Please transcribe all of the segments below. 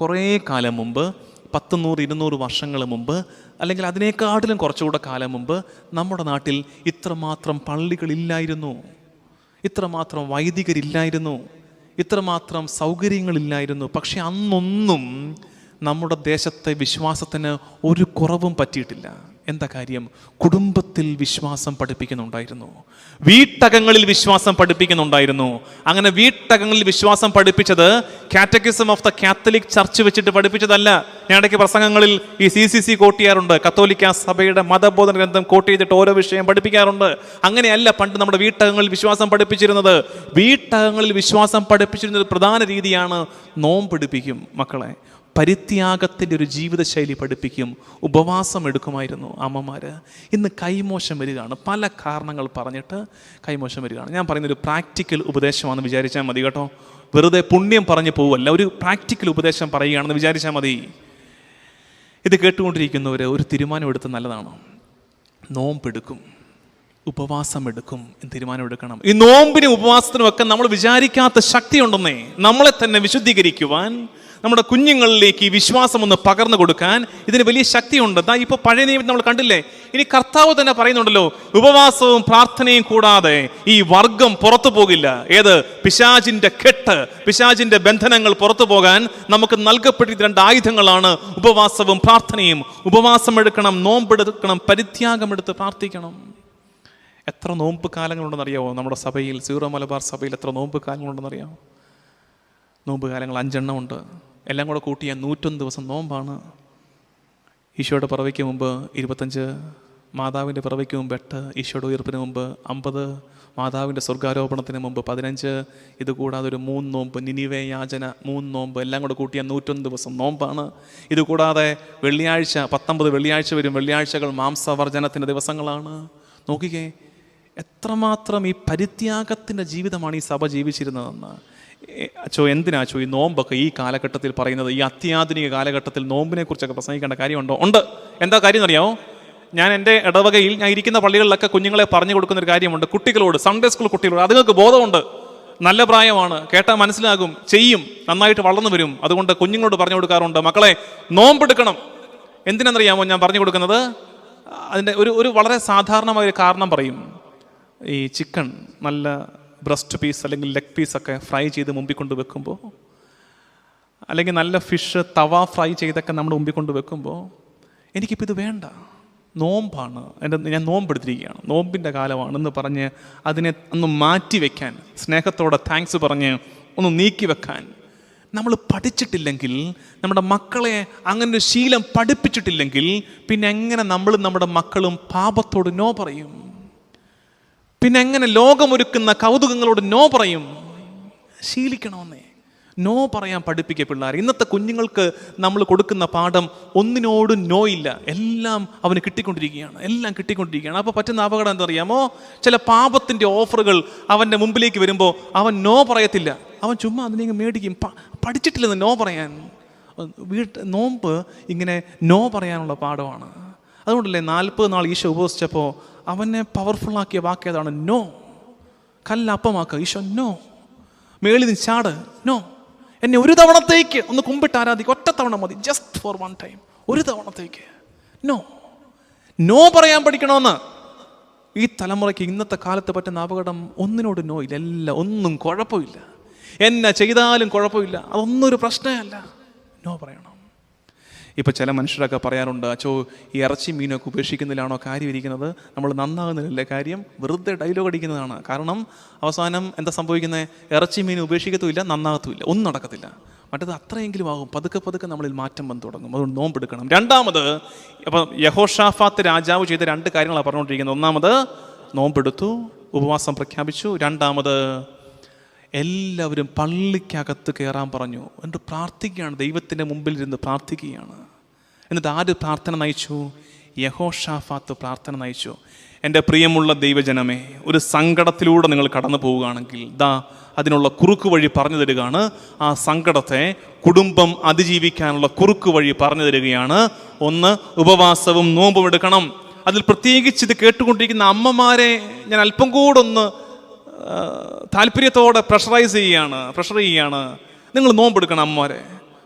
കുറേ കാലം മുമ്പ് പത്ത് നൂറ് ഇരുന്നൂറ് വർഷങ്ങൾ മുമ്പ് അല്ലെങ്കിൽ അതിനേക്കാട്ടിലും കുറച്ചുകൂടെ കാലം മുമ്പ് നമ്മുടെ നാട്ടിൽ ഇത്രമാത്രം പള്ളികളില്ലായിരുന്നു. ഇത്രമാത്രം വൈദികരില്ലായിരുന്നു. ഇത്രമാത്രം സൗകര്യങ്ങളില്ലായിരുന്നു. പക്ഷെ അന്നൊന്നും നമ്മുടെ ദേശത്തെ വിശ്വാസത്തിന് ഒരു കുറവും പറ്റിയിട്ടില്ല. എന്താ കാര്യം? കുടുംബത്തിൽ വിശ്വാസം പഠിപ്പിക്കുന്നുണ്ടായിരുന്നു. വീട്ടകങ്ങളിൽ വിശ്വാസം പഠിപ്പിക്കുന്നുണ്ടായിരുന്നു. അങ്ങനെ വീട്ടകങ്ങളിൽ വിശ്വാസം പഠിപ്പിച്ചത് catechism of the catholic church വെച്ചിട്ട് പഠിപ്പിച്ചതല്ല. ഞാൻ ഇടയ്ക്ക് പ്രസംഗങ്ങളിൽ ഈ സി സി സി കോട്ട് ചെയ്യാറുണ്ട് കത്തോലിക്ക സഭയുടെ മതബോധന ഗ്രന്ഥം കോട്ട് ചെയ്തിട്ട് ഓരോ വിഷയം പഠിപ്പിക്കാറുണ്ട്. അങ്ങനെയല്ല പണ്ട് നമ്മുടെ വീട്ടകങ്ങളിൽ വിശ്വാസം പഠിപ്പിച്ചിരുന്നത്. വീട്ടകങ്ങളിൽ വിശ്വാസം പഠിപ്പിച്ചിരുന്നത് പ്രധാന രീതിയാണ് നോമ്പെടുപ്പിക്കും മക്കളെ. പരിത്യാഗത്തിന്റെ ഒരു ജീവിതശൈലി പഠിപ്പിക്കും ഉപവാസം എടുക്കുമായിരുന്നു അമ്മമാർ ഇന്ന് കൈമോശം വരികയാണ്. പല കാരണങ്ങൾ പറഞ്ഞിട്ട് കൈമോശം വരികയാണ്. ഞാൻ പറയുന്നൊരു പ്രാക്ടിക്കൽ ഉപദേശമാണെന്ന് വിചാരിച്ചാൽ മതി കേട്ടോ. വെറുതെ പുണ്യം പറഞ്ഞു പോവല്ല ഒരു പ്രാക്ടിക്കൽ ഉപദേശം പറയുകയാണെന്ന് വിചാരിച്ചാൽ മതി. ഇത് കേട്ടുകൊണ്ടിരിക്കുന്നവർ ഒരു തീരുമാനമെടുത്ത് നല്ലതാണ്? നോമ്പെടുക്കും ഉപവാസം എടുക്കും എന്ന് തീരുമാനമെടുക്കണം ഈ നോമ്പിനും ഉപവാസത്തിനും ഒക്കെ നമ്മൾ വിചാരിക്കാത്ത ശക്തിയുണ്ടെന്നേ നമ്മളെ തന്നെ വിശുദ്ധീകരിക്കുവാൻ നമ്മുടെ കുഞ്ഞുങ്ങളിലേക്ക് ഈ വിശ്വാസം ഒന്ന് പകർന്നു കൊടുക്കാൻ ഇതിന് വലിയ ശക്തിയുണ്ട്. ദാ ഇപ്പോൾ പഴയ നിയമത്തിൽ നമ്മൾ കണ്ടില്ലേ? ഇനി കർത്താവ് തന്നെ പറയുന്നുണ്ടല്ലോ ഉപവാസവും പ്രാർത്ഥനയും കൂടാതെ ഈ വർഗം പുറത്തു പോകില്ല. ഏത്? പിശാചിന്റെ കെട്ട് പിശാചിന്റെ ബന്ധനങ്ങൾ പുറത്തു പോകാൻ നമുക്ക് നൽകപ്പെട്ടിരുന്ന രണ്ട് ആയുധങ്ങളാണ് ഉപവാസവും പ്രാർത്ഥനയും. ഉപവാസം എടുക്കണം നോമ്പെടുക്കണം പരിത്യാഗമെടുത്ത് പ്രാർത്ഥിക്കണം. എത്ര നോമ്പ് കാലങ്ങളുണ്ടെന്ന് അറിയാമോ നമ്മുടെ സഭയിൽ സീറോ മലബാർ സഭയിൽ എത്ര നോമ്പ് കാലങ്ങളുണ്ടെന്ന് അറിയാമോ നോമ്പ് കാലങ്ങൾ അഞ്ചെണ്ണം ഉണ്ട് എല്ലാം കൂടെ കൂട്ടിയ നൂറ്റൊന്ന് ദിവസം നോമ്പാണ്. ഈശോയുടെ പിറവയ്ക്ക് മുമ്പ് ഇരുപത്തഞ്ച് മാതാവിന്റെ പിറവയ്ക്ക് മുമ്പ് എട്ട് ഈശോയുടെ ഉയർപ്പിന് മുമ്പ് അമ്പത് മാതാവിന്റെ സ്വർഗാരോപണത്തിന് മുമ്പ് പതിനഞ്ച്. ഇത് കൂടാതെ ഒരു മൂന്ന് നോമ്പ് നിനിവേ യാചന മൂന്ന് നോമ്പ് എല്ലാം കൂടെ കൂട്ടിയ നൂറ്റൊന്ന് ദിവസം നോമ്പാണ്. ഇത് കൂടാതെ വെള്ളിയാഴ്ച പത്തൊമ്പത് വെള്ളിയാഴ്ച വരും. വെള്ളിയാഴ്ചകൾ മാംസവർജനത്തിന്റെ ദിവസങ്ങളാണ്. നോക്കിക്കേ എത്രമാത്രം ഈ പരിത്യാഗത്തിന്റെ ജീവിതമാണ് ഈ സഭ ജീവിച്ചിരുന്നതെന്ന്. അച്ചോ എന്തിനാ അച്ചോ ഈ നോമ്പൊക്കെ ഈ കാലഘട്ടത്തിൽ പറയുന്നത്? ഈ അത്യാധുനിക കാലഘട്ടത്തിൽ നോമ്പിനെ കുറിച്ചൊക്കെ പ്രസംഗിക്കേണ്ട കാര്യമുണ്ടോ? ഉണ്ട്. എന്താ കാര്യം എന്നറിയാമോ? ഞാൻ എന്റെ ഇടവകയിൽ ഞാൻ ഇരിക്കുന്ന പള്ളികളിലൊക്കെ കുഞ്ഞുങ്ങളെ പറഞ്ഞു കൊടുക്കുന്ന ഒരു കാര്യമുണ്ട്. കുട്ടികളോട് സൺഡേ സ്കൂൾ കുട്ടികളോട്. അതുങ്ങൾക്ക് ബോധമുണ്ട്. നല്ല പ്രായമാണ്. കേട്ടാൽ മനസ്സിലാകും. ചെയ്യും. നന്നായിട്ട് വളർന്നു വരും. അതുകൊണ്ട് കുഞ്ഞുങ്ങളോട് പറഞ്ഞു കൊടുക്കാറുണ്ട്. മക്കളെ നോമ്പെടുക്കണം. എന്തിനാണെന്നറിയാമോ ഞാൻ പറഞ്ഞു കൊടുക്കുന്നത്? അതിന്റെ ഒരു ഒരു വളരെ സാധാരണമായ ഒരു കാരണം പറയും. ഈ ചിക്കൻ നല്ല ബ്രസ്റ്റ് പീസ് അല്ലെങ്കിൽ ലെഗ് പീസൊക്കെ ഫ്രൈ ചെയ്ത് മുമ്പിൽ കൊണ്ട് വെക്കുമ്പോൾ അല്ലെങ്കിൽ നല്ല ഫിഷ് തവ ഫ്രൈ ചെയ്തൊക്കെ നമ്മൾ മുമ്പിൽ കൊണ്ട് വെക്കുമ്പോൾ എനിക്കിപ്പോൾ ഇത് വേണ്ട. നോമ്പാണ്. എന്റെ ഞാൻ നോമ്പെടുത്തിരിക്കുകയാണ്. നോമ്പിന്റെ കാലമാണെന്ന് പറഞ്ഞ് അതിനെ ഒന്ന് മാറ്റി വെക്കാൻ സ്നേഹത്തോടെ താങ്ക്സ് പറഞ്ഞ് ഒന്ന് നീക്കി വെക്കാൻ നമ്മൾ പഠിച്ചിട്ടില്ലെങ്കിൽ നമ്മുടെ മക്കളെ അങ്ങനെ ഒരു ശീലം പഠിപ്പിച്ചിട്ടില്ലെങ്കിൽ പിന്നെ എങ്ങനെ നമ്മളും നമ്മുടെ മക്കളും പാപത്തോട് നോ പറയും? പിന്നെ എങ്ങനെ ലോകമൊരുക്കുന്ന കൗതുകങ്ങളോട് നോ പറയും? ശീലിക്കണമെന്നേ നോ പറയാൻ പഠിപ്പിക്കുക പിള്ളേർ. ഇന്നത്തെ കുഞ്ഞുങ്ങൾക്ക് നമ്മൾ കൊടുക്കുന്ന പാഠം ഒന്നിനോടും നോ ഇല്ല. എല്ലാം അവന് കിട്ടിക്കൊണ്ടിരിക്കുകയാണ്. എല്ലാം കിട്ടിക്കൊണ്ടിരിക്കുകയാണ്. അപ്പോൾ പറ്റുന്ന അപകടം എന്താ അറിയാമോ? ചില പാപത്തിന്റെ ഓഫറുകൾ അവന്റെ മുമ്പിലേക്ക് വരുമ്പോൾ അവൻ നോ പറയത്തില്ല. അവൻ ചുമ്മാ അതിനെ മേടിക്കും. പഠിച്ചിട്ടില്ലെന്ന് നോ പറയാൻ. വീട്ട് നോമ്പ് ഇങ്ങനെ നോ പറയാനുള്ള പാഠമാണ്. അതുകൊണ്ടല്ലേ നാൽപ്പത് നാൾ ഈശോ ഉപവസിച്ചപ്പോൾ അവനെ പവർഫുള്ളാക്കിയ വാക്ക് ഏതാണ്? നോ കല്ലപ്പമാക്കുക ഈശോ നോ മേളിൽ നിന്ന് ചാട്. നോ എന്നെ ഒരു തവണത്തേക്ക് ഒന്ന് കുമ്പിട്ട് ആരാധിക്കും ഒറ്റ തവണ മതി. ജസ്റ്റ് ഫോർ വൺ ടൈം ഒരു തവണത്തേക്ക്. നോ നോ പറയാൻ പഠിക്കണമെന്ന്. ഈ തലമുറയ്ക്ക് ഇന്നത്തെ കാലത്ത് പറ്റുന്ന അപകടം ഒന്നിനോട് നോ ഇല്ല. എല്ലാം ഒന്നും കുഴപ്പമില്ല. എന്നെ ചെയ്താലും കുഴപ്പമില്ല. അതൊന്നും ഒരു പ്രശ്നമല്ല. നോ പറയണം. ഇപ്പം ചില മനുഷ്യരൊക്കെ പറയാറുണ്ട് അച്ചോ ഈ ഇറച്ചി മീനൊക്കെ ഉപേക്ഷിക്കുന്നതിലാണോ കാര്യം ഇരിക്കുന്നത്? നമ്മൾ നന്നാകുന്നില്ലല്ലേ കാര്യം? വെറുതെ ഡയലോഗ് അടിക്കുന്നതാണ്. കാരണം അവസാനം എന്താ സംഭവിക്കുന്നത് ഇറച്ചി മീൻ ഉപേക്ഷിക്കത്തുമില്ല നന്നാകത്തുമില്ല ഒന്നും നടക്കത്തില്ല. മറ്റത് അത്രയെങ്കിലും ആകും. പതുക്കെ പതുക്കെ നമ്മളിൽ മാറ്റം വന്നു തുടങ്ങും. അതുകൊണ്ട് നോമ്പെടുക്കണം. രണ്ടാമത് അപ്പം യഹോഷാഫാത്ത് രാജാവ് ചെയ്ത രണ്ട് കാര്യങ്ങളാണ് പറഞ്ഞുകൊണ്ടിരിക്കുന്നത്. ഒന്നാമത് നോമ്പെടുത്തു ഉപവാസം പ്രഖ്യാപിച്ചു. രണ്ടാമത് എല്ലാവരും പള്ളിക്കകത്ത് കയറാൻ പറഞ്ഞു. എന്നിട്ട് പ്രാർത്ഥിക്കുകയാണ്. ദൈവത്തിന്റെ മുമ്പിൽ ഇരുന്ന് പ്രാർത്ഥിക്കുകയാണ്. എന്നിട്ട് ആര് പ്രാർത്ഥന നയിച്ചു? യഹോഷാഫാത്ത് പ്രാർത്ഥന നയിച്ചു. എന്റെ പ്രിയമുള്ള ദൈവജനമേ ഒരു സങ്കടത്തിലൂടെ നിങ്ങൾ കടന്നു പോവുകയാണെങ്കിൽ ദാ അതിനുള്ള കുറുക്ക് വഴി പറഞ്ഞു തരികയാണ്. ആ സങ്കടത്തെ കുടുംബം അതിജീവിക്കാനുള്ള കുറുക്ക് വഴി പറഞ്ഞു തരികയാണ്. ഒന്ന് ഉപവാസവും നോമ്പും എടുക്കണം. അതിൽ പ്രത്യേകിച്ച് ഇത് കേട്ടുകൊണ്ടിരിക്കുന്ന അമ്മമാരെ ഞാൻ അല്പം കൂടെ ഒന്ന് ആ, താല്പര്യത്തോടെ പ്രഷറൈസ് ചെയ്യുകയാണ് പ്രഷർ ചെയ്യുകയാണ് നിങ്ങൾ നോമ്പെടുക്കണം അമ്മമാരെ.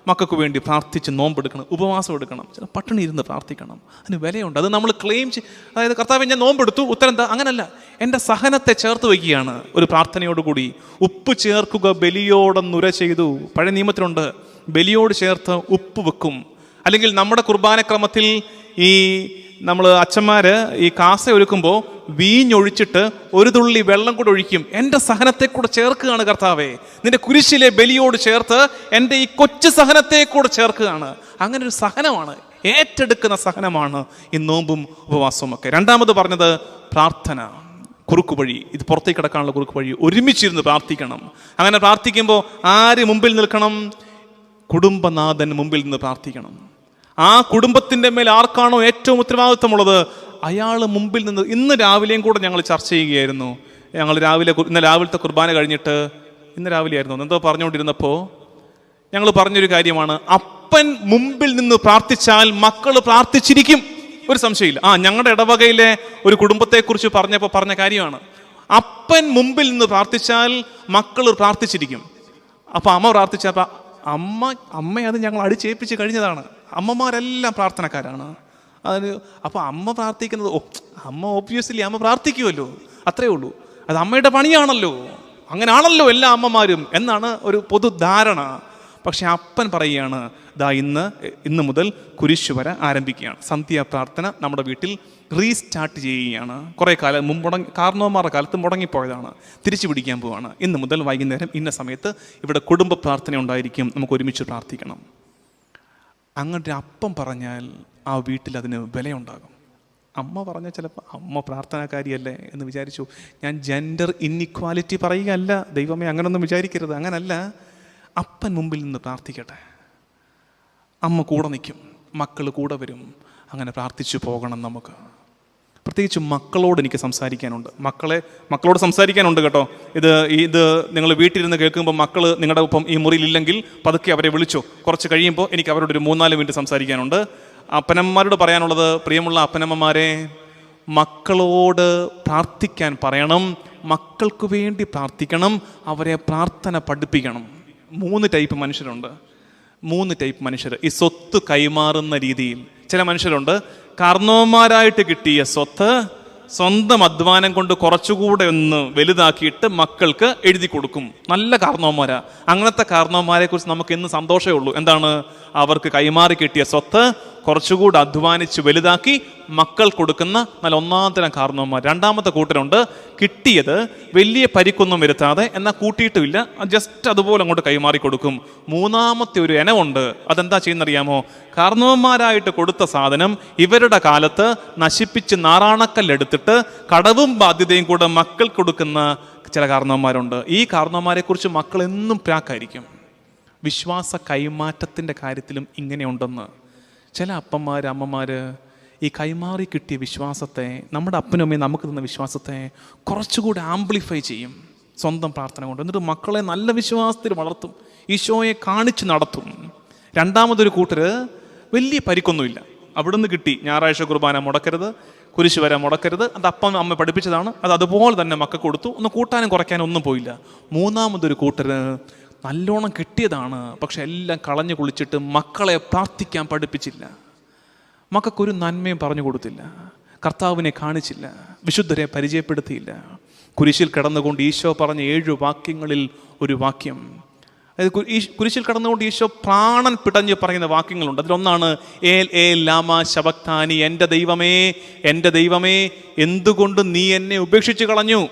മക്കൾക്ക് വേണ്ടി പ്രാർത്ഥിച്ച് നോമ്പെടുക്കണം ഉപവാസം എടുക്കണം. ചില പട്ടിണി ഇരുന്ന് പ്രാർത്ഥിക്കണം. അതിന് വിലയുണ്ട്. അത് നമ്മൾ ക്ലെയിം ചെയ് അതായത് കർത്താവ് ഞാൻ നോമ്പെടുത്തു ഉത്തരം എന്താ? അങ്ങനല്ല. എന്റെ സഹനത്തെ ചേർത്ത് വയ്ക്കുകയാണ്. ഒരു പ്രാർത്ഥനയോടുകൂടി ഉപ്പ് ചേർക്കുക ബലിയോടെന്നുര ചെയ്തു. പഴയ നിയമത്തിലുണ്ട്. ബലിയോട് ചേർത്ത് ഉപ്പ് വെക്കും. അല്ലെങ്കിൽ നമ്മുടെ കുർബാനക്രമത്തിൽ ഈ നമ്മൾ അച്ഛന്മാർ ഈ കാസ ഒരുക്കുമ്പോൾ വീഞ്ഞൊഴിച്ചിട്ട് ഒരു തുള്ളി വെള്ളം കൂടെ ഒഴിക്കും. എന്റെ സഹനത്തെ കൂടെ ചേർക്കുകയാണ് കർത്താവേ. നിന്റെ കുരിശിലെ ബലിയോട് ചേർത്ത് എന്റെ ഈ കൊച്ചു സഹനത്തെ കൂടെ ചേർക്കുകയാണ്. അങ്ങനെ ഒരു സഹനമാണ്. ഏറ്റെടുക്കുന്ന സഹനമാണ് ഈ നോമ്പും ഉപവാസവും ഒക്കെ. രണ്ടാമത് പറഞ്ഞത് പ്രാർത്ഥന. കുറുക്കു വഴി. ഇത് പുറത്തേക്ക് കിടക്കാനുള്ള കുറുക്കു വഴി. ഒരുമിച്ചിരുന്ന് പ്രാർത്ഥിക്കണം. അങ്ങനെ പ്രാർത്ഥിക്കുമ്പോൾ ആര് മുമ്പിൽ നിൽക്കണം? കുടുംബനാഥൻ മുമ്പിൽ നിന്ന് പ്രാർത്ഥിക്കണം. ആ കുടുംബത്തിന്റെ മേൽ ആർക്കാണോ ഏറ്റവും ഉത്തരവാദിത്വമുള്ളത് അയാൾ മുമ്പിൽ നിന്ന് ഇന്ന് രാവിലെയും കൂടെ ഞങ്ങൾ ചർച്ച ചെയ്യുകയായിരുന്നു. ഞങ്ങൾ രാവിലെ ഇന്ന് രാവിലത്തെ കുർബാന കഴിഞ്ഞിട്ട് ഇന്ന് രാവിലെ ആയിരുന്നു എന്തോ പറഞ്ഞുകൊണ്ടിരുന്നപ്പോൾ ഞങ്ങൾ പറഞ്ഞൊരു കാര്യമാണ്. അപ്പൻ മുമ്പിൽ നിന്ന് പ്രാർത്ഥിച്ചാൽ മക്കൾ പ്രാർത്ഥിച്ചിരിക്കും. ഒരു സംശയമില്ല. ആ ഞങ്ങളുടെ ഇടവകയിലെ ഒരു കുടുംബത്തെക്കുറിച്ച് പറഞ്ഞപ്പോൾ പറഞ്ഞ കാര്യമാണ്. അപ്പൻ മുമ്പിൽ നിന്ന് പ്രാർത്ഥിച്ചാൽ മക്കൾ പ്രാർത്ഥിച്ചിരിക്കും. അപ്പോൾ അമ്മ പ്രാർത്ഥിച്ച അപ്പൊ അമ്മ അമ്മ അത് ഞങ്ങൾ അടിച്ചേൽപ്പിച്ച് കഴിഞ്ഞതാണ്. അമ്മമാരെല്ലാം പ്രാർത്ഥനക്കാരാണ്. അതിന് അപ്പോൾ അമ്മ പ്രാർത്ഥിക്കുന്നത് ഓ അമ്മ ഓബ്വിയസ്ലി അമ്മ പ്രാർത്ഥിക്കുമല്ലോ അത്രേ ഉള്ളൂ. അത് അമ്മയുടെ പണിയാണല്ലോ. അങ്ങനെയാണല്ലോ എല്ലാ അമ്മമാരും എന്നാണ് ഒരു പൊതുധാരണ. പക്ഷെ അപ്പൻ പറയുകയാണ് ദാ ഇന്ന് ഇന്ന് മുതൽ കുരിശു വരെ ആരംഭിക്കുകയാണ്. സന്ധ്യാ പ്രാർത്ഥന നമ്മുടെ വീട്ടിൽ റീസ്റ്റാർട്ട് ചെയ്യുകയാണ്. കുറേ കാലം മുമ്പ് മുടങ്ങി കാർണവന്മാരുടെ കാലത്ത് മുടങ്ങിപ്പോയതാണ്. തിരിച്ചു പിടിക്കാൻ പോവാണ്. ഇന്ന് മുതൽ വൈകുന്നേരം ഇന്ന സമയത്ത് ഇവിടെ കുടുംബ പ്രാർത്ഥന ഉണ്ടായിരിക്കും. നമുക്ക് ഒരുമിച്ച് പ്രാർത്ഥിക്കണം. അങ്ങനെ ഒരു അപ്പം പറഞ്ഞാൽ ആ വീട്ടിൽ അതിന് വിലയുണ്ടാകും. അമ്മ പറഞ്ഞ ചിലപ്പോൾ അമ്മ പ്രാർത്ഥനാകാരിയല്ലേ? എന്ന് വിചാരിച്ചു. ഞാൻ ജെൻഡർ ഇന്നിക്വാലിറ്റി പറയുകയല്ല. ദൈവമേ അങ്ങനൊന്നും വിചാരിക്കരുത്. അങ്ങനല്ല. അപ്പൻ മുമ്പിൽ നിന്ന് പ്രാർത്ഥിക്കട്ടെ. അമ്മ കൂടെ നിൽക്കും. മക്കൾ കൂടെ വരും. അങ്ങനെ പ്രാർത്ഥിച്ചു പോകണം നമുക്ക്. പ്രത്യേകിച്ച് മക്കളോട് എനിക്ക് സംസാരിക്കാനുണ്ട്. മക്കളെ മക്കളോട് സംസാരിക്കാനുണ്ട് കേട്ടോ. ഇത് ഇത് നിങ്ങൾ വീട്ടിലിരുന്ന് കേൾക്കുമ്പോൾ മക്കൾ നിങ്ങളുടെ ഒപ്പം ഈ മുറിയിലില്ലെങ്കിൽ പതുക്കെ അവരെ വിളിച്ചു. കുറച്ച് കഴിയുമ്പോൾ എനിക്ക് അവരോട് ഒരു മൂന്നാൽ മിനിറ്റ് സംസാരിക്കാനുണ്ട്. അപ്പനമ്മമാരോട് പറയാനുള്ളത് പ്രിയമുള്ള അപ്പനമ്മമാരെ മക്കളോട് പ്രാർത്ഥിക്കാൻ പറയണം. മക്കൾക്ക് വേണ്ടി പ്രാർത്ഥിക്കണം. അവരെ പ്രാർത്ഥന പഠിപ്പിക്കണം. മൂന്ന് ടൈപ്പ് മനുഷ്യരുണ്ട്. മൂന്ന് ടൈപ്പ് മനുഷ്യർ ഈ സ്വത്ത് കൈമാറുന്ന രീതിയിൽ ചില മനുഷ്യരുണ്ട്. കാർന്നവന്മാരായിട്ട് കിട്ടിയ സ്വത്ത് സ്വന്തം അധ്വാനം കൊണ്ട് കുറച്ചുകൂടെ ഒന്ന് വലുതാക്കിയിട്ട് മക്കൾക്ക് എഴുതി കൊടുക്കും. നല്ല കാർണവന്മാരാ അങ്ങനത്തെ കാർണവന്മാരെ കുറിച്ച് നമുക്ക് ഇന്ന് സന്തോഷമേ ഉള്ളൂ. എന്താണ്? അവർക്ക് കൈമാറി കിട്ടിയ സ്വത്ത് കുറച്ചുകൂടി അധ്വാനിച്ച് വലുതാക്കി മക്കൾ കൊടുക്കുന്ന നല്ല ഒന്നാന്തരം കാരണവന്മാർ രണ്ടാമത്തെ കൂട്ടരുണ്ട്. കിട്ടിയത് വലിയ പരിക്കൊന്നും വരുത്താതെ എന്നാൽ കൂട്ടിയിട്ടുമില്ല. ജസ്റ്റ് അതുപോലെ അങ്ങോട്ട് കൈമാറി കൊടുക്കും. മൂന്നാമത്തെ ഒരു ഇനമുണ്ട് അതെന്താ ചെയ്യുന്നറിയാമോ? കാരണവന്മാരായിട്ട് കൊടുത്ത സാധനം ഇവരുടെ കാലത്ത് നശിപ്പിച്ച് നാറാണക്കല്ലെടുത്തിട്ട് കടവും ബാധ്യതയും കൂടെ മക്കൾ കൊടുക്കുന്ന ചില കാരണവന്മാരുണ്ട് ഈ കാരണവന്മാരെ കുറിച്ച് മക്കൾ എന്നും പ്രാക്കായിരിക്കും. വിശ്വാസ കൈമാറ്റത്തിന്റെ കാര്യത്തിലും ഇങ്ങനെയുണ്ടെന്ന്. ചില അപ്പന്മാർ അമ്മമാർ ഈ കൈമാറി കിട്ടിയ വിശ്വാസത്തെ നമ്മുടെ അപ്പനും അമ്മയും നമുക്ക് തന്ന വിശ്വാസത്തെ കുറച്ചുകൂടി ആംപ്ലിഫൈ ചെയ്യും സ്വന്തം പ്രാർത്ഥന കൊണ്ട്. എന്നിട്ട് മക്കളെ നല്ല വിശ്വാസത്തിൽ വളർത്തും ഈശോയെ കാണിച്ച് നടത്തും. രണ്ടാമതൊരു കൂട്ടർ വലിയ പരിക്കൊന്നുമില്ല. അവിടുന്ന് കിട്ടി ഞായറാഴ്ച കുർബാന മുടക്കരുത് കുരിശ് വരെ മുടക്കരുത് അത് അപ്പം അമ്മ പഠിപ്പിച്ചതാണ് അത് അതുപോലെ തന്നെ മക്ക കൊടുത്തു ഒന്ന് കൂട്ടാനും കുറയ്ക്കാനും ഒന്നും പോയില്ല. മൂന്നാമതൊരു കൂട്ടര് നല്ലോണം കിട്ടിയതാണ് പക്ഷെ എല്ലാം കളഞ്ഞു കുളിച്ചിട്ട് മക്കളെ പ്രാർത്ഥിക്കാൻ പഠിപ്പിച്ചില്ല. മക്കൾക്കൊരു നന്മയും പറഞ്ഞു കൊടുത്തില്ല കർത്താവിനെ കാണിച്ചില്ല വിശുദ്ധരെ പരിചയപ്പെടുത്തിയില്ല. കുരിശിൽ കിടന്നുകൊണ്ട് ഈശോ പറഞ്ഞ ഏഴു വാക്യങ്ങളിൽ ഒരു വാക്യം. അതായത് കുരിശിൽ കടന്നുകൊണ്ട് ഈശോ പ്രാണൻ പിടഞ്ഞ് പറയുന്ന വാക്യങ്ങളുണ്ട്. അതിലൊന്നാണ് ഏൽ ഏ ലാമ ശബക്താനി എന്റെ ദൈവമേ എന്റെ ദൈവമേ എന്തുകൊണ്ട് നീ എന്നെ ഉപേക്ഷിച്ച് കളഞ്ഞു?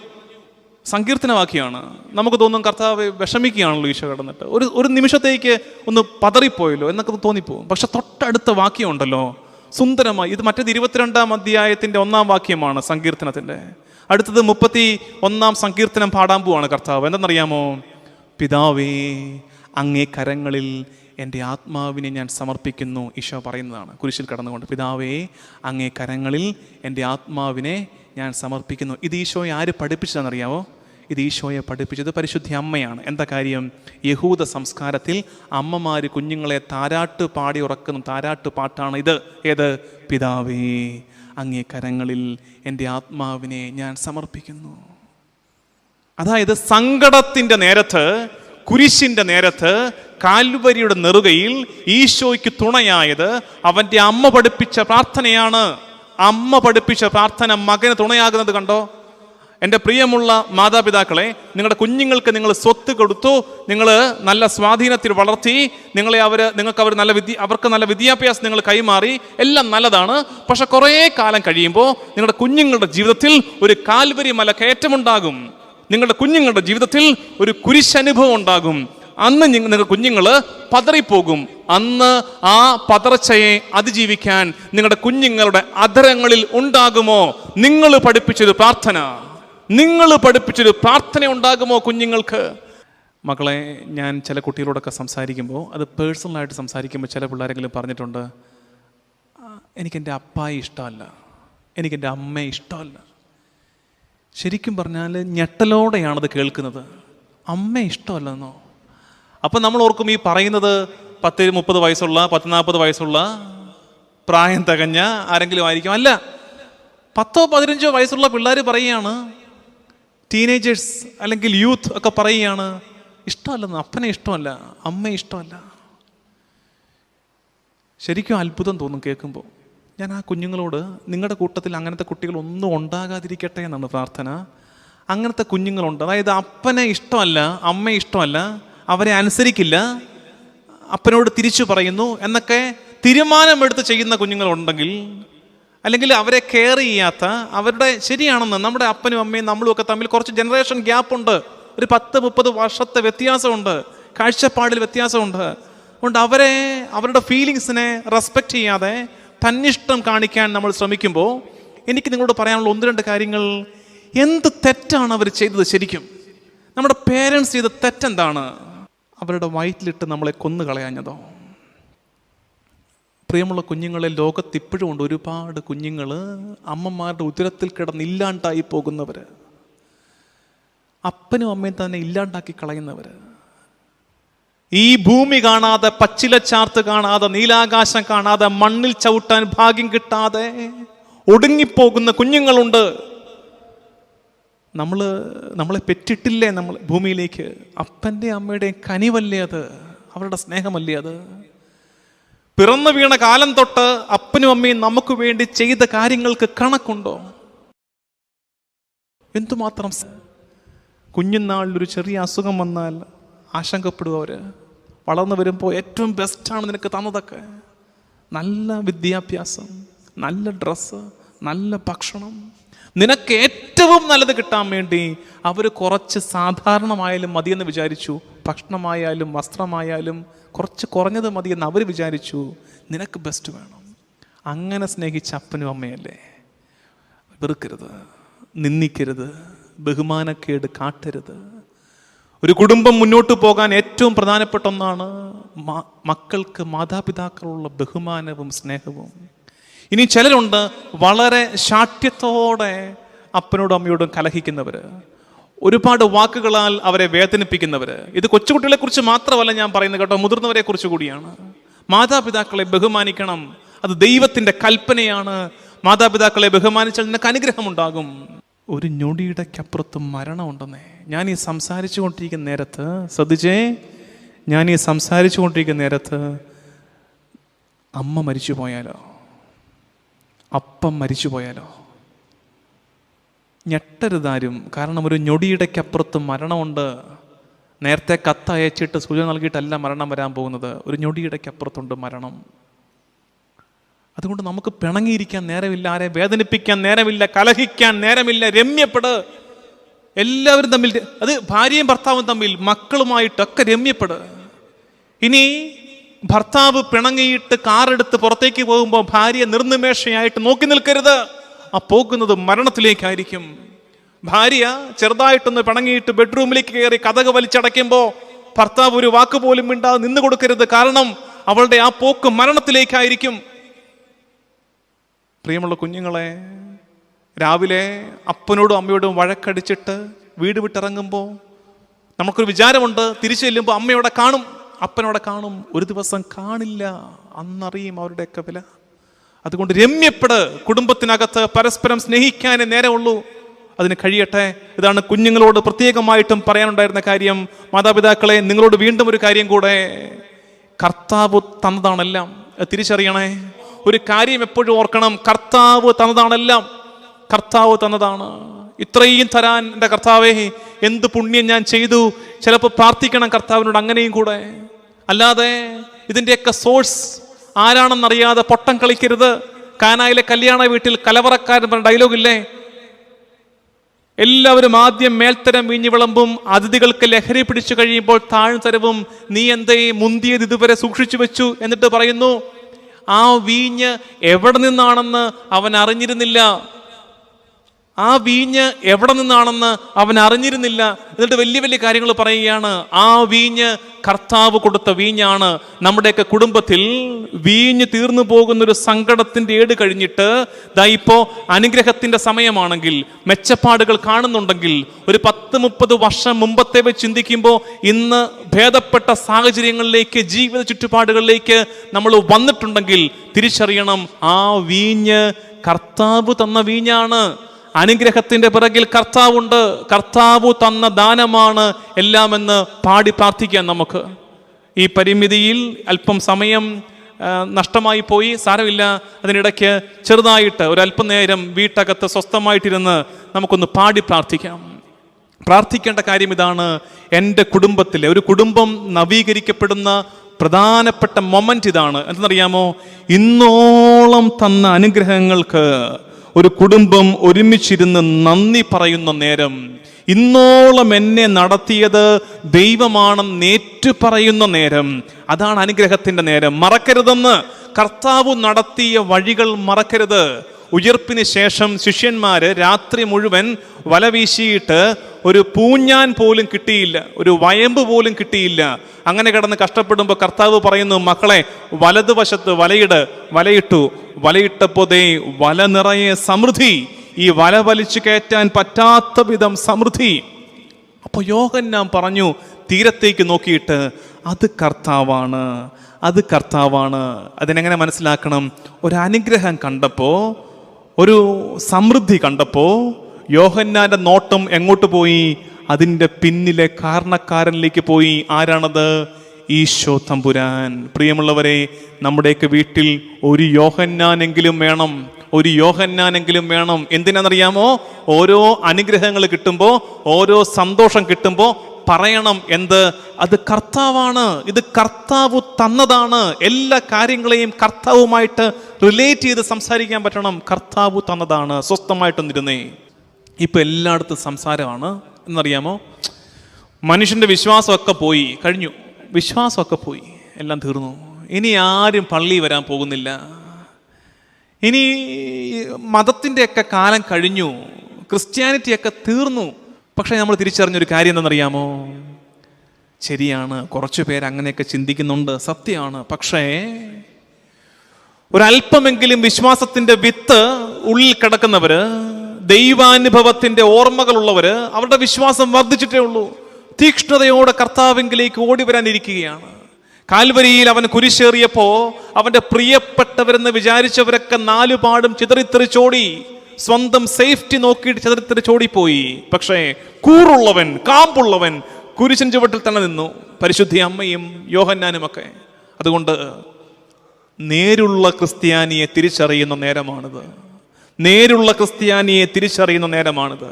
സങ്കീർത്തന വാക്യമാണ് നമുക്ക് തോന്നും കർത്താവ് വിഷമിക്കുകയാണല്ലോ ഈശോ കടന്നിട്ട്. ഒരു ഒരു നിമിഷത്തേക്ക് ഒന്ന് പതറിപ്പോയല്ലോ എന്നൊക്കെ തോന്നിപ്പോകും. പക്ഷെ തൊട്ടടുത്ത വാക്യമുണ്ടല്ലോ സുന്ദരമായി ഇത് മറ്റേത് ഇരുപത്തിരണ്ടാം അധ്യായത്തിന്റെ ഒന്നാം വാക്യമാണ് സങ്കീർത്തനത്തിന്റെ അടുത്തത് മുപ്പത്തി ഒന്നാം സങ്കീർത്തനം പാടാൻ പോവാണ് കർത്താവ്. എന്തെന്നറിയാമോ? പിതാവേ അങ്ങേ കരങ്ങളിൽ എന്റെ ആത്മാവിനെ ഞാൻ സമർപ്പിക്കുന്നു ഈശോ പറയുന്നതാണ്. കുരിശിൽ കടന്നുകൊണ്ട് പിതാവേ അങ്ങേ കരങ്ങളിൽ എന്റെ ആത്മാവിനെ ഞാൻ സമർപ്പിക്കുന്നു. ഇത് ഈശോയെ ആര് പഠിപ്പിച്ചതെന്നറിയാമോ ഇത് ഈശോയെ പഠിപ്പിച്ചത് പരിശുദ്ധി അമ്മയാണ്. എന്താ കാര്യം? യഹൂദ സംസ്കാരത്തിൽ അമ്മമാർ കുഞ്ഞുങ്ങളെ താരാട്ട് പാടി ഉറക്കുന്ന താരാട്ട് പാട്ടാണ് ഇത്. ഏത്? പിതാവേ അങ്ങേ കരങ്ങളിൽ എന്റെ ആത്മാവിനെ ഞാൻ സമർപ്പിക്കുന്നു. അതായത് സങ്കടത്തിന്റെ നേരത്ത് കുരിശിന്റെ നേരത്ത് കാൽവരിയുടെ നെറുകയിൽ ഈശോയ്ക്ക് തുണയായത് അവന്റെ അമ്മ പഠിപ്പിച്ച പ്രാർത്ഥനയാണ്. അമ്മ പഠിപ്പിച്ച പ്രാർത്ഥന മകന് തുണയാകുന്നത് കണ്ടോ? എന്റെ പ്രിയമുള്ള മാതാപിതാക്കളെ നിങ്ങളുടെ കുഞ്ഞുങ്ങൾക്ക് നിങ്ങൾ സ്വത്ത് കൊടുത്തു നിങ്ങൾ നല്ല സ്വാധീനത്തിൽ വളർത്തി നിങ്ങളെ അവർ നിങ്ങൾക്ക് അവർ നല്ല വിദ്യ അവർക്ക് നല്ല വിദ്യാഭ്യാസം നിങ്ങൾ കൈമാറി എല്ലാം നല്ലതാണ്. പക്ഷെ കുറേ കാലം കഴിയുമ്പോൾ നിങ്ങളുടെ കുഞ്ഞുങ്ങളുടെ ജീവിതത്തിൽ ഒരു കാൽവരി മല കയറ്റമുണ്ടാകും നിങ്ങളുടെ കുഞ്ഞുങ്ങളുടെ ജീവിതത്തിൽ ഒരു കുരിശനുഭവം ഉണ്ടാകും. അന്ന് നിങ്ങളുടെ കുഞ്ഞുങ്ങൾ പതറിപ്പോകും. അന്ന് ആ പതർച്ചയെ അതിജീവിക്കാൻ നിങ്ങളുടെ കുഞ്ഞുങ്ങളുടെ അധരങ്ങളിൽ ഉണ്ടാകുമോ? നിങ്ങൾ പഠിപ്പിച്ചൊരു പ്രാർത്ഥന. നിങ്ങൾ പഠിപ്പിച്ചൊരു പ്രാർത്ഥന ഉണ്ടാകുമോ കുഞ്ഞുങ്ങൾക്ക്? മക്കളെ ഞാൻ ചില കുട്ടികളോടൊക്കെ സംസാരിക്കുമ്പോൾ അത് പേഴ്സണലായിട്ട് സംസാരിക്കുമ്പോൾ ചില പിള്ളേരെങ്കിലും പറഞ്ഞിട്ടുണ്ട് "ആ, എനിക്കെന്റെ അപ്പായി ഇഷ്ടമല്ല. എനിക്കെന്റെ അമ്മയെ ഇഷ്ടമല്ല. ശരിക്കും പറഞ്ഞാൽ ഞെട്ടലോടെയാണത് കേൾക്കുന്നത്. അമ്മ ഇഷ്ടമല്ലെന്നോ? അപ്പം നമ്മൾ ഓർക്കും ഈ പറയുന്നത് പത്ത് മുപ്പത് വയസ്സുള്ള പത്ത് നാൽപ്പത് വയസ്സുള്ള പ്രായം തികഞ്ഞ ആരെങ്കിലും ആയിരിക്കും. അല്ല പത്തോ പതിനഞ്ചോ വയസ്സുള്ള പിള്ളേർ പറയുകയാണ് ടീനേജേഴ്സ് അല്ലെങ്കിൽ യൂത്ത് ഒക്കെ പറയുകയാണ് ഇഷ്ടമല്ലെന്ന് അപ്പനെ ഇഷ്ടമല്ല അമ്മയെ ഇഷ്ടമല്ല. ശരിക്കും അത്ഭുതം തോന്നും കേൾക്കുമ്പോൾ. ഞാൻ ആ കുഞ്ഞുങ്ങളോട് നിങ്ങളുടെ കൂട്ടത്തിൽ അങ്ങനത്തെ കുട്ടികൾ ഒന്നും ഉണ്ടാകാതിരിക്കട്ടെ എന്നാണ് പ്രാർത്ഥന. അങ്ങനത്തെ കുഞ്ഞുങ്ങളുണ്ട്. അതായത് അപ്പനെ ഇഷ്ടമല്ല അമ്മയെ ഇഷ്ടമല്ല അവരെ അനുസരിക്കില്ല അപ്പനോട് തിരിച്ചു പറയുന്നു എന്നൊക്കെ തീരുമാനമെടുത്ത് ചെയ്യുന്ന കുഞ്ഞുങ്ങളുണ്ടെങ്കിൽ അല്ലെങ്കിൽ അവരെ കെയർ ചെയ്യാത്ത അവരുടെ ശരിയാണെന്ന് നമ്മുടെ അപ്പനും അമ്മയും നമ്മളും ഒക്കെ തമ്മിൽ കുറച്ച് ജനറേഷൻ ഗ്യാപ്പുണ്ട് ഒരു പത്ത് മുപ്പത് വർഷത്തെ വ്യത്യാസമുണ്ട്. കാഴ്ചപ്പാടിൽ വ്യത്യാസമുണ്ട്. അതുകൊണ്ട് അവരെ അവരുടെ ഫീലിങ്സിനെ റെസ്പെക്റ്റ് ചെയ്യാതെ തന്നിഷ്ടം കാണിക്കാൻ നമ്മൾ ശ്രമിക്കുമ്പോൾ എനിക്ക് നിങ്ങളോട് പറയാനുള്ള ഒന്ന് രണ്ട് കാര്യങ്ങൾ. എന്ത് തെറ്റാണ് അവർ ചെയ്തത് ശരിക്കും? നമ്മുടെ പേരൻസ് ചെയ്ത തെറ്റെന്താണ്? അവരുടെ വയറ്റിലിട്ട് നമ്മളെ കൊന്നു കളയാഞ്ഞതോ പ്രിയമുള്ള കുഞ്ഞുങ്ങളെ ലോകത്ത് ഇപ്പോഴും ഉണ്ട് ഒരുപാട് കുഞ്ഞുങ്ങൾ അമ്മമാരുടെ ഉദരത്തിൽ കിടന്ന് ഇല്ലാണ്ടായി പോകുന്നവർ അപ്പനും അമ്മയും തന്നെ ഇല്ലാണ്ടാക്കി കളയുന്നവർ ഈ ഭൂമി കാണാതെ പച്ചില പച്ചിലച്ചാർത്ത് കാണാതെ നീലാകാശം കാണാതെ മണ്ണിൽ ചവിട്ടാൻ ഭാഗ്യം കിട്ടാതെ ഒടുങ്ങിപ്പോകുന്ന കുഞ്ഞുങ്ങളുണ്ട്. നമ്മൾ നമ്മളെ പെറ്റിട്ടില്ലേ നമ്മൾ ഭൂമിയിലേക്ക്? അപ്പന്റെ അമ്മയുടെയും കനിവല്ലേ അത്? അവരുടെ സ്നേഹമല്ലേ അത്? പിറന്നു വീണ കാലം തൊട്ട് അപ്പനും അമ്മയും നമുക്ക് വേണ്ടി ചെയ്ത കാര്യങ്ങൾക്ക് കണക്കുണ്ടോ? എന്തുമാത്രം ഒരു ചെറിയ അസുഖം വന്നാൽ ആശങ്കപ്പെടുക അവർ വളർന്നു വരുമ്പോൾ ഏറ്റവും ബെസ്റ്റാണ് നിനക്ക് തന്നതൊക്കെ. നല്ല വിദ്യാഭ്യാസം നല്ല ഡ്രസ്സ് നല്ല ഭക്ഷണം. നിനക്ക് ഏറ്റവും നല്ലത് കിട്ടാൻ വേണ്ടി അവർ കുറച്ച് സാധാരണമായാലും മതിയെന്ന് വിചാരിച്ചു. ഭക്ഷണമായാലും വസ്ത്രമായാലും കുറച്ച് കുറഞ്ഞത് മതിയെന്ന് അവർ വിചാരിച്ചു നിനക്ക് ബെസ്റ്റ് വേണം. അങ്ങനെ സ്നേഹിച്ച അപ്പനും അമ്മയല്ലേ? വെറുക്കരുത് നിന്ദിക്കരുത് ബഹുമാനക്കേട് കാട്ടരുത്. ഒരു കുടുംബം മുന്നോട്ട് പോകാൻ ഏറ്റവും പ്രധാനപ്പെട്ട ഒന്നാണ് മക്കൾക്ക് മാതാപിതാക്കളുള്ള ബഹുമാനവും സ്നേഹവും. ഇനി ചിലരുണ്ട് വളരെ ശാഠ്യത്തോടെ അപ്പനോടും അമ്മയോടും കലഹിക്കുന്നവര്. ഒരുപാട് വാക്കുകളാൽ അവരെ വേദനിപ്പിക്കുന്നവർ ഇത് കൊച്ചുകുട്ടികളെ കുറിച്ച് മാത്രമല്ല ഞാൻ പറയുന്നത് കേട്ടോ മുതിർന്നവരെ കുറിച്ച് കൂടിയാണ്. മാതാപിതാക്കളെ ബഹുമാനിക്കണം. അത് ദൈവത്തിന്റെ കൽപ്പനയാണ്. മാതാപിതാക്കളെ ബഹുമാനിച്ചാൽ നിനക്ക് അനുഗ്രഹമുണ്ടാകും. ഒരു ഞൊടിയിടയ്ക്കപ്പുറത്തും മരണമുണ്ടെന്നേ. ഞാൻ ഈ സംസാരിച്ചു കൊണ്ടിരിക്കുന്ന നേരത്ത് ശ്രദ്ധിച്ചേ? ഞാൻ ഈ സംസാരിച്ചു കൊണ്ടിരിക്കുന്ന നേരത്ത് അമ്മ മരിച്ചു പോയാലോ അപ്പം മരിച്ചു പോയാലോ ഞെട്ടരുതാരും. കാരണം ഒരു ഞൊടിയിടയ്ക്കപ്പുറത്ത് മരണമുണ്ട്. നേരത്തെ കത്ത് അയച്ചിട്ട് സൂചന നൽകിയിട്ടല്ല മരണം വരാൻ പോകുന്നത്. ഒരു ഞൊടിയിടയ്ക്കപ്പുറത്തുണ്ട് മരണം. അതുകൊണ്ട് നമുക്ക് പിണങ്ങിയിരിക്കാൻ നേരമില്ല. ആരെ വേദനിപ്പിക്കാൻ നേരമില്ല. കലഹിക്കാൻ നേരമില്ല. രമ്യപ്പെട്. എല്ലാവരും തമ്മിൽ അത് ഭാര്യയും ഭർത്താവും തമ്മിൽ മക്കളുമായിട്ടൊക്കെ രമ്യപ്പെട്. ഇനി ഭർത്താവ് പിണങ്ങിയിട്ട് കാറെടുത്ത് പുറത്തേക്ക് പോകുമ്പോൾ ഭാര്യ നിർനിമേഷയായിട്ട് നോക്കി നിൽക്കരുത്. ആ പോകുന്നത് മരണത്തിലേക്കായിരിക്കും. ഭാര്യ ചെറുതായിട്ടൊന്ന് പിണങ്ങിയിട്ട് ബെഡ്റൂമിലേക്ക് കയറി കഥക വലിച്ചടയ്ക്കുമ്പോൾ ഭർത്താവ് ഒരു വാക്ക് പോലും മിണ്ടാതെ നിന്ന് കൊടുക്കരുത് കാരണം അവളുടെ ആ പോക്ക് മരണത്തിലേക്കായിരിക്കും. പ്രിയമുള്ള കുഞ്ഞുങ്ങളെ രാവിലെ അപ്പനോടും അമ്മയോടും വഴക്കടിച്ചിട്ട് വീട് വിട്ടിറങ്ങുമ്പോൾ നമുക്കൊരു വിചാരമുണ്ട് തിരിച്ചു ചെല്ലുമ്പോൾ അമ്മയോടെ കാണും. അപ്പനോടെ കാണും. ഒരു ദിവസം കാണില്ല. അന്നറിയും അവരുടെയൊക്കെ വില. അതുകൊണ്ട് രമ്യപ്പെട്. കുടുംബത്തിനകത്ത് പരസ്പരം സ്നേഹിക്കാനേ നേരമുള്ളൂ. അതിന് കഴിയട്ടെ. ഇതാണ് കുഞ്ഞുങ്ങളോട് പ്രത്യേകമായിട്ടും പറയാനുണ്ടായിരുന്ന കാര്യം. മാതാപിതാക്കളെ നിങ്ങളോട് വീണ്ടും ഒരു കാര്യം കൂടെ. കർത്താവ് തന്നതാണെല്ലാം. തിരിച്ചറിയണേ. ഒരു കാര്യം എപ്പോഴും ഓർക്കണം. കർത്താവ് തന്നതാണെല്ലാം. കർത്താവ് തന്നതാണ്. ഇത്രയും തരാൻ എന്റെ കർത്താവേ. എന്ത് പുണ്യം ഞാൻ ചെയ്തു. ചിലപ്പോൾ പ്രാർത്ഥിക്കണം കർത്താവിനോട് അങ്ങനെയും കൂടെ. അല്ലാതെ ഇതിന്റെയൊക്കെ സോഴ്സ് ആരാണെന്നറിയാതെ പൊട്ടം കളിക്കരുത്. കാനായിലെ കല്യാണ വീട്ടിൽ കലവറക്കാരൻ പറഞ്ഞ ഡയലോഗില്ലേ എല്ലാവരും ആദ്യം മേൽത്തരം വീഞ്ഞു വിളമ്പും അതിഥികൾക്ക് ലഹരി പിടിച്ചു കഴിയുമ്പോൾ താഴ്തരവും നീ എന്തേ മുന്തിയത് ഇതുവരെ സൂക്ഷിച്ചു വെച്ചു എന്നിട്ട് പറയുന്നു ആ വീഞ്ഞ് എവിടെ നിന്നാണെന്ന് അവൻ അറിഞ്ഞിരുന്നില്ല. ആ വീഞ്ഞ് എവിടെ നിന്നാണെന്ന് അവൻ അറിഞ്ഞിരുന്നില്ല. എന്നിട്ട് വലിയ വലിയ കാര്യങ്ങൾ പറയുകയാണ് ആ വീഞ്ഞ് കർത്താവ് കൊടുത്ത വീഞ്ഞാണ്. നമ്മുടെയൊക്കെ കുടുംബത്തിൽ വീഞ്ഞ് തീർന്നു പോകുന്ന ഒരു സങ്കടത്തിന്റെ ഏട് കഴിഞ്ഞിട്ട് ദാ ഇപ്പോൾ അനുഗ്രഹത്തിന്റെ സമയമാണെങ്കിൽ മെച്ചപ്പാടുകൾ കാണുന്നുണ്ടെങ്കിൽ ഒരു പത്ത് മുപ്പത് വർഷം മുമ്പത്തെ വെച്ച് ചിന്തിക്കുമ്പോൾ ഇന്ന് ഭേദപ്പെട്ട സാഹചര്യങ്ങളിലേക്ക് ജീവിത ചുറ്റുപാടുകളിലേക്ക് നമ്മൾ വന്നിട്ടുണ്ടെങ്കിൽ തിരിച്ചറിയണം ആ വീഞ്ഞ് കർത്താവ് തന്ന വീഞ്ഞാണ്. അനുഗ്രഹത്തിന്റെ പിറകിൽ കർത്താവുണ്ട്. കർത്താവ് തന്ന ദാനമാണ് എല്ലാമെന്ന് പാടി പ്രാർത്ഥിക്കാം നമുക്ക്. ഈ പരിമിതിയിൽ അല്പം സമയം നഷ്ടമായി പോയി. സാരമില്ല. അതിനിടയ്ക്ക് ചെറുതായിട്ട് ഒരു അല്പനേരം വീട്ടകത്ത് സ്വസ്ഥമായിട്ടിരുന്ന് നമുക്കൊന്ന് പാടി പ്രാർത്ഥിക്കാം. പ്രാർത്ഥിക്കേണ്ട കാര്യം ഇതാണ്. എന്റെ കുടുംബത്തിലെ ഒരു കുടുംബം നവീകരിക്കപ്പെടുന്ന പ്രധാനപ്പെട്ട മൊമെന്റ് ഇതാണ്. എന്തെന്നറിയാമോ? ഇന്നോളം തന്ന അനുഗ്രഹങ്ങൾക്ക് ഒരു കുടുംബം ഒരുമിച്ചിരുന്ന് നന്ദി പറയുന്ന നേരം ഇന്നോളം എന്നെ നടത്തിയത് ദൈവമാണെന്ന് ഏറ്റു പറയുന്ന നേരം അതാണ് അനുഗ്രഹത്തിന്റെ നേരം. മറക്കരുതെന്ന് കർത്താവ് നടത്തിയ വഴികൾ മറക്കരുത്. ഉയർപ്പിന് ശേഷം ശിഷ്യന്മാര് രാത്രി മുഴുവൻ വല വീശിയിട്ട് ഒരു പൂഞ്ഞാൻ പോലും കിട്ടിയില്ല ഒരു വയമ്പ് പോലും കിട്ടിയില്ല. അങ്ങനെ കിടന്ന് കഷ്ടപ്പെടുമ്പോൾ കർത്താവ് പറയുന്നു മക്കളെ വലതുവശത്ത് വലയിട് വലയിട്ടു. വലയിട്ടപ്പോൾ ദേ വല നിറയെ സമൃദ്ധി. ഈ വല വലിച്ചു കയറ്റാൻ പറ്റാത്ത വിധം സമൃദ്ധി. അപ്പോൾ യോഹന്നാൻ പറഞ്ഞു തീരത്തേക്ക് നോക്കിയിട്ട് അത് കർത്താവാണ് അത് കർത്താവാണ്. അതിനെങ്ങനെ മനസ്സിലാക്കണം? ഒരു അനുഗ്രഹം കണ്ടപ്പോൾ ഒരു സമൃദ്ധി കണ്ടപ്പോൾ യോഹന്നാന്റെ നോട്ടം എങ്ങോട്ട് പോയി? അതിന്റെ പിന്നിലെ കാരണക്കാരനിലേക്ക് പോയി. ആരാണത്? ഈശോ തമ്പുരാൻ. പ്രിയമുള്ളവരെ നമ്മുടെയൊക്കെ വീട്ടിൽ ഒരു യോഹന്നാനെങ്കിലും വേണം. ഒരു യോഹന്നാനെങ്കിലും വേണം. എന്തിനാണെന്നറിയാമോ? ഓരോ അനുഗ്രഹങ്ങൾ കിട്ടുമ്പോൾ ഓരോ സന്തോഷം കിട്ടുമ്പോൾ പറയണം എന്ത്? അത് കർത്താവാണ്. ഇത് കർത്താവ് തന്നതാണ്. എല്ലാ കാര്യങ്ങളെയും കർത്താവുമായിട്ട് റിലേറ്റ് ചെയ്ത് സംസാരിക്കാൻ പറ്റണം. കർത്താവ് തന്നതാണ്. സ്വസ്ഥമായിട്ടൊന്നിരുന്നേ. ഇപ്പൊ എല്ലായിടത്തും സംസാരമാണ് എന്നറിയാമോ? മനുഷ്യന്റെ വിശ്വാസമൊക്കെ പോയി കഴിഞ്ഞു. വിശ്വാസമൊക്കെ പോയി എല്ലാം തീർന്നു. ഇനി ആരും പള്ളി വരാൻ പോകുന്നില്ല. ഇനി മതത്തിന്റെയൊക്കെ കാലം കഴിഞ്ഞു ക്രിസ്ത്യാനിറ്റിയൊക്കെ തീർന്നു. പക്ഷേ നമ്മൾ തിരിച്ചറിഞ്ഞൊരു കാര്യം എന്താണെന്നറിയാമോ? ശരിയാണ് കുറച്ചു പേർ അങ്ങനെയൊക്കെ ചിന്തിക്കുന്നുണ്ട് സത്യമാണ്. പക്ഷേ ഒരല്പമെങ്കിലും വിശ്വാസത്തിന്റെ വിത്ത് ഉള്ളിൽ കിടക്കുന്നവര് ദൈവാനുഭവത്തിന്റെ ഓർമ്മകളുള്ളവര് അവരുടെ വിശ്വാസം വർദ്ധിച്ചിട്ടേ ഉള്ളൂ. തീക്ഷ്ണതയോടെ കർത്താവിങ്കിലേക്ക് ഓടി വരാനിരിക്കുകയാണ് കാൽവരിയിൽ അവൻ കുരിശേറിയപ്പോ അവന്റെ പ്രിയപ്പെട്ടവരെന്ന് വിചാരിച്ചവരൊക്കെ നാലുപാടും ചിതറിത്തെറിച്ചോടി സ്വന്തം സേഫ്റ്റി നോക്കിയിട്ട് ചിതറിത്തെറിച്ചോടിപ്പോയി. പക്ഷേ കൂറുള്ളവൻ കാമ്പുള്ളവൻ കുരിശൻ ചുവട്ടിൽ തന്നെ നിന്നു. പരിശുദ്ധി അമ്മയും യോഹന്നാനും ഒക്കെ അതുകൊണ്ട് നേരുള്ള ക്രിസ്ത്യാനിയെ തിരിച്ചറിയുന്ന നേരമാണിത്. നേരുള്ള ക്രിസ്ത്യാനിയെ തിരിച്ചറിയുന്ന നേരമാണിത്.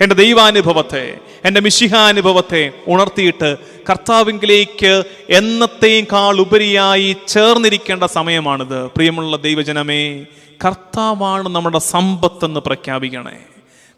എന്റെ ദൈവാനുഭവത്തെ എന്റെ മിശിഹാനുഭവത്തെ ഉണർത്തിയിട്ട് കർത്താവിങ്കിലേക്ക് എന്നത്തെക്കാൾ ഉപരിയായി ചേർന്നിരിക്കേണ്ട സമയമാണിത്. പ്രിയമുള്ള ദൈവജനമേ കർത്താവാണ് നമ്മുടെ സമ്പത്തെന്ന് പ്രഖ്യാപിക്കണേ.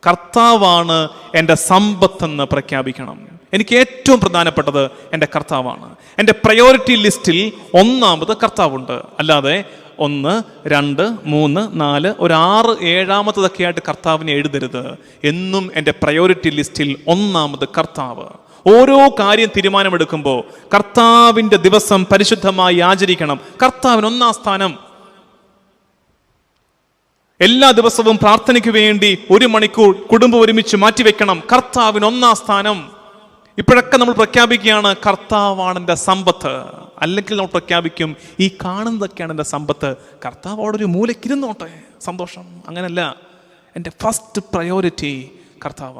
കർത്താവാണ് എന്റെ സമ്പത്തെന്ന് പ്രഖ്യാപിക്കണം. എനിക്ക് ഏറ്റവും പ്രധാനപ്പെട്ടത് എന്റെ കർത്താവാണ്. എന്റെ പ്രയോറിറ്റി ലിസ്റ്റിൽ ഒന്നാമത് കർത്താവുണ്ട്. അല്ലാതെ ഒന്ന് രണ്ട് മൂന്ന് നാല് ഒരു ആറ് ഏഴാമത്തതൊക്കെ ആയിട്ട് കർത്താവിനെ എഴുതരുത്. എന്നും എന്റെ പ്രയോറിറ്റി ലിസ്റ്റിൽ ഒന്നാമത് കർത്താവ്. ഓരോ കാര്യം തീരുമാനമെടുക്കുമ്പോൾ കർത്താവിന്റെ ദിവസം പരിശുദ്ധമായി ആചരിക്കണം. കർത്താവിന് ഒന്നാം സ്ഥാനം. എല്ലാ ദിവസവും പ്രാർത്ഥനയ്ക്ക് വേണ്ടി ഒരു മണിക്കൂർ കുടുംബം ഒരുമിച്ച് മാറ്റിവെക്കണം. കർത്താവിന് ഒന്നാം സ്ഥാനം. ഇപ്പോഴൊക്കെ നമ്മൾ പ്രഖ്യാപിക്കുകയാണ് കർത്താവാണ് എന്റെ സമ്പത്ത്. അല്ലെങ്കിൽ നമ്മൾ പ്രഖ്യാപിക്കും ഈ കാണുന്നതൊക്കെയാണ് എന്റെ സമ്പത്ത്. കർത്താവ് അവിടെ ഒരു മൂലക്കിരുന്നോട്ടെ സന്തോഷം. അങ്ങനല്ല. എന്റെ ഫസ്റ്റ് പ്രയോറിറ്റി കർത്താവാണ്.